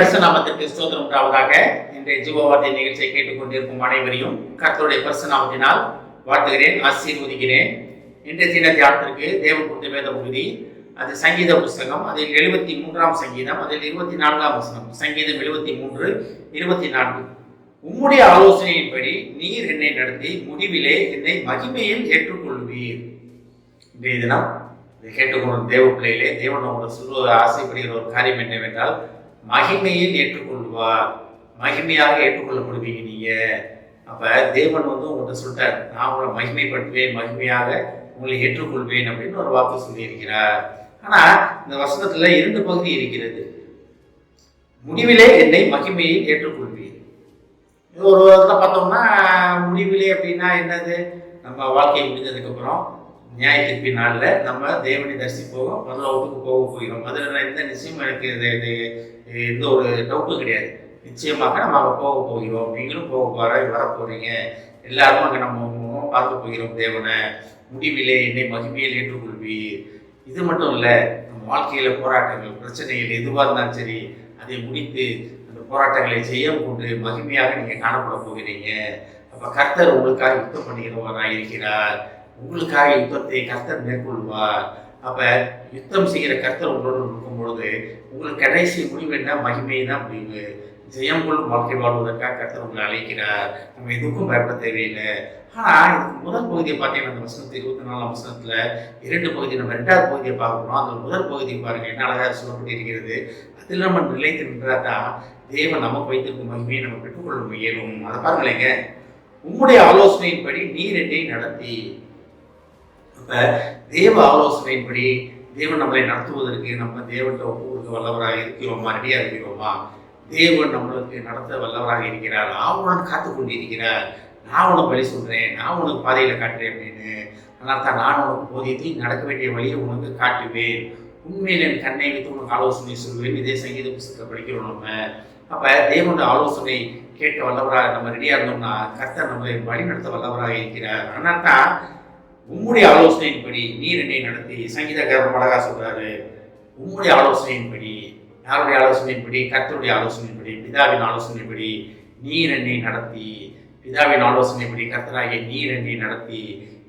பரிசு நாமத்திற்கு ஸ்தோத்திரம் உண்டாவதாக. இன்றைய ஜீவவார்த்தை நிகழ்ச்சியை கேட்டுக்கொண்டிருக்கும் அனைவரையும் கர்த்தருடைய பரிசு நாமத்தினால் வாழ்த்துகிறேன் ஆசீர்வதிக்கிறேன். இன்றைய தின தியானத்திற்கு தேவன் கொடுத்த வேத பகுதி அது சங்கீத புஸ்தகம் அதில் எழுபத்தி மூன்றாம் சங்கீதம் அதில் இருபத்தி நான்காம் வசனம். சங்கீதம் எழுபத்தி மூன்று இருபத்தி நான்கு உம்முடைய ஆலோசனையின்படி நீர் என்னை நடத்தி முடிவிலே என்னை மகிமையில் ஏற்றுக்கொள்வீர் இன்றைய தினம் இதை கேட்டுக்கொள்ளும் தேவ பிள்ளையிலே தேவன் உங்களை சொல்ல ஆசைப்படுகிற ஒரு காரியம் என்னவென்றால் மகிமையில் ஏற்றுக்கொள்வார். மகிமையாக ஏற்றுக்கொள்ளப்படுவீங்க நீங்கள் அப்போ தேவன் வந்து உங்கள்கிட்ட சொல்லிட்டார் நான் உங்களை மகிமைப்படுத்துவேன் மகிமையாக உங்களை ஏற்றுக்கொள்வேன் அப்படின்னு ஒரு வாக்கு சொல்லியிருக்கிறார். ஆனால் இந்த வசனத்தில் இரண்டு பகுதி இருக்கிறது. முடிவிலே என்னை மகிமையில் ஏற்றுக்கொள்வீர். ஒரு விதத்தில் பார்த்தோம்னா முடிவிலே அப்படின்னா என்னது? நம்ம வாழ்க்கை முடிஞ்சதுக்கப்புறம் நியாயத்திற்கு நாளில் நம்ம தேவனை தரிசிப்போம் பரலோகத்துக்கு போக போகிறோம். அதில் எந்த நிச்சயம் எனக்கு இது எந்த ஒரு டவுட்டும் கிடையாது. நிச்சயமாக நம்ம அங்கே போக போகிறோம். நீங்களும் போக போகிற வர போகிறீங்க எல்லாரும் அங்கே நம்ம பார்க்க போகிறோம் தேவனை. முடிவிலே என்னை மகிமையில் ஏற்றுக்கொள்வீர். இது மட்டும் இல்லை நம்ம வாழ்க்கையில் போராட்டங்கள் பிரச்சனைகள் எதுவாக இருந்தாலும் சரி அதை முடித்து அந்த போராட்டங்களை செய்ய கொண்டு மகிமையாக நீங்கள் காணப்பட போகிறீங்க. அப்போ கர்த்தர் உங்களுக்காக யுத்தம் பண்ணுகிறவராக இருக்கிறார் உங்களுக்காக யுத்தத்தை கர்த்தர் மேற்கொள்வார். அப்போ யுத்தம் செய்கிற கர்த்தர் உங்களோடு இருக்கும் பொழுது உங்களுக்கு கடைசி முடிவு என்ன? மகிமை தான் முடிவு. ஜெயம் கொள்ளும் வாழ்க்கை வாழ்வதற்காக கர்த்தர் உங்களை அழைக்கிறார். நம்ம எதுக்கும் பயப்பட தேவையில்லை. ஆனால் இதுக்கு முதல் பகுதியை பார்த்தீங்கன்னா அந்த வசனத்து இருபத்தி நாலாம் வசனத்தில் இரண்டு பகுதி நம்ம ரெண்டாவது பகுதியை பார்க்கணும்? அந்த முதல் பகுதியை பாருங்கள் என்ன அழகாக சொல்லப்பட்டிருக்கிறது. அதில் நம்ம நிலைத்து நின்றால் தான் தேவன் நமக்கு வைத்திருக்கும் மகிமையை நம்ம பெற்றுக்கொள்ள முயலும் அதை பாருங்களேங்க. உம்முடைய ஆலோசனையின்படி நீர் என்னை நடத்தி. அப்ப தேவ ஆலோசனைப்படி தேவன் நம்மளை நடத்துவதற்கு நம்ம தேவன் ஒப்புவதற்கு வல்லவராக இருக்கிறோமா? ரெடியாக இருக்கிறோமா? தேவன் நம்மளுக்கு நடத்த வல்லவராக இருக்கிறார். ஆவணம் காத்து கொண்டிருக்கிறார். நான் உனக்கு வழி சொல்கிறேன் நான் உனக்கு பாதையில் காட்டுறேன் அப்படின்னு. அதனால தான் நான் உனக்கு போதித்து நடக்க வேண்டிய வழியை உனக்கு காட்டுவேன். உண்மையில் என் கண்ணை வைத்து உனக்கு ஆலோசனை சொல்வேன். இதே சங்கீத புஸ்தகத்தை படிக்கிறோம் நம்ம. அப்போ தேவனோட ஆலோசனை கேட்க வல்லவராக நம்ம ரெடியாக இருந்தோம்னா கர்த்தர் நம்மளை வழி நடத்த வல்லவராக இருக்கிறார். ஆனால் தான் உம்முடைய ஆலோசனையின்படி நீர் என்னை நடத்தி சங்கீதக்காரர் அழகா சொல்றாரு. உம்முடைய ஆலோசனையின்படி யாருடைய ஆலோசனையின்படி கர்த்தருடைய ஆலோசனையின்படி பிதாவின் ஆலோசனைப்படி நீர் என்னை நடத்தி பிதாவின் ஆலோசனைப்படி கர்த்தராகிய நீர் என்னை நடத்தி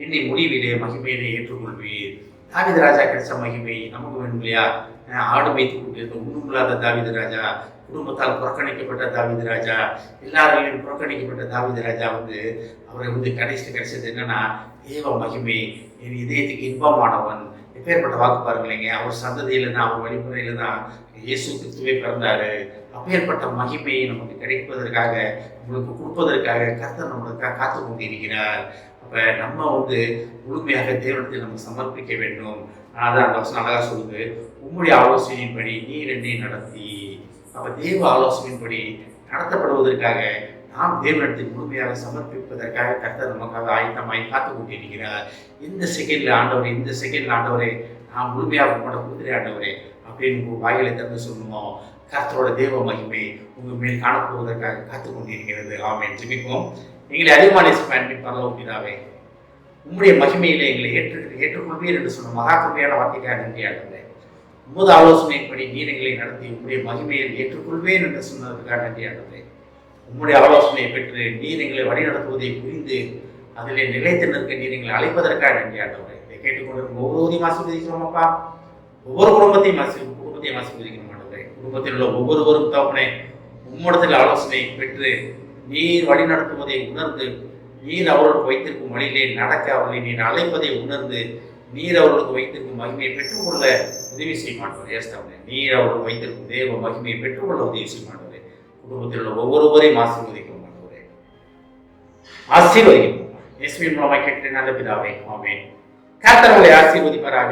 என்னை முடிவிலே மகிமையிலே ஏற்றுக்கொள்வீர். தாவித ராஜா கிடைச்ச மகிமை நமக்கு வேணும் இல்லையா ஆடு வைத்து கொண்டிருந்த ஒன்றுமில்லாத தாவித ராஜா குடும்பத்தால் புறக்கணிக்கப்பட்ட தாவித ராஜா எல்லாராலையும் புறக்கணிக்கப்பட்ட தாவித ராஜா வந்து அவரை வந்து கடைசி கிடைச்சது என்னன்னா தேவ மகிமை என் இதயத்துக்கு இன்பமானவன். எப்பேற்பட்ட வாக்கு பாருங்களேங்க அவர் சந்ததியில தான் அவர் வழிமுறையில தான் இயேசு கிறிஸ்துவே பிறந்தாரு. அப்பேற்பட்ட மகிமையை நமக்கு கிடைப்பதற்காக உங்களுக்கு கொடுப்பதற்காக கர்த்தர் நம்மளுக்காக காத்து கொண்டிருக்கிறார். அப்போ நம்ம வந்து முழுமையாக தேவனத்தில் நம்ம சமர்ப்பிக்க வேண்டும். அதான் அந்த வசனம் அழகா சொல்லுது. உம்முடைய ஆலோசனையின்படி நீர் என்னை நடத்தி. அப்போ தேவ ஆலோசனையின்படி நடத்தப்படுவதற்காக நாம் தேவனத்தை முழுமையாக சமர்ப்பிப்பதற்காக கர்த்தர் நமக்காக ஆயத்தமாய் காத்து கொண்டிருக்கிறார். இந்த செகண்டில் ஆண்டவரே இந்த செகண்டில் ஆண்டவரே நான் முழுமையாக உங்களோட குதிரை ஆண்டவரே அப்படின்னு உங்கள் வாயிலை திறந்து சொல்லுவோம் கர்த்தரோட தேவ மகிமை உங்கள் மேல் காணப்படுவதற்காக காத்து கொண்டிருக்கிறது. ஆமென். ஜெபிப்போம். எங்களை அதிகமான நேசிப்பேன் பரலோகிதாவே உம்முடைய மகிமையிலே எங்களை ஏற்று ஏற்றுக்கொள்வீர் என்று சொன்ன மகா கருமையான வார்த்தைக்காக நன்றி உமது ஆலோசனைப்படி நீர் எங்களை நடத்தி உங்களுடைய மகிமையில் ஏற்றுக்கொள்வேன் என்று சொன்னதற்காக நன்றி உங்களுடைய ஆலோசனையை பெற்று நீர் எங்களை வழிநடத்துவதை புரிந்து அதிலே நிலைத்து நிற்க நீர் எங்களை அழைப்பதற்காக நன்றி இதை கேட்டுக்கொண்டு ஒவ்வொரு ஆசீர்வதிக்கிறோம் அப்பா. ஒவ்வொரு குடும்பத்தையும் ஆசீர் குடும்பத்தையும் ஆசீர்வதிக்கிறோம் ஆண்டவரே குடும்பத்தில் உள்ள ஒவ்வொருவரும் தகப்பனே உம்மிடத்தில் ஆலோசனை பெற்று நீர் வழி நடத்துவதை உணர்ந்து நீர் அவர்களுக்கு வைத்திருக்கும் வழியிலே நடக்க அவர்களை நீர் அழைப்பதை உணர்ந்து நீர் அவர்களுக்கு வைத்திருக்கும் மகிமையை பெற்றுக்கொள்ள உதவி செய்ய மாட்டவர் ஏஸ்தாவே நீர் அவர்களுக்கு வைத்திருக்கும் தேவ மகிமையை பெற்றுக்கொள்ள உதவி செய்ய மாட்டவர் குடும்பத்தில் உள்ள ஒவ்வொருவரையும் ஆசீர்வதிக்கும் ஆண்டவரே ஆசீர்வதிக்கும் இயேசுவின் மூலமாக கேட்டு நல்ல பிதாவே. ஆமென். கர்த்தர் உங்களை ஆசீர்வதிப்பாராக.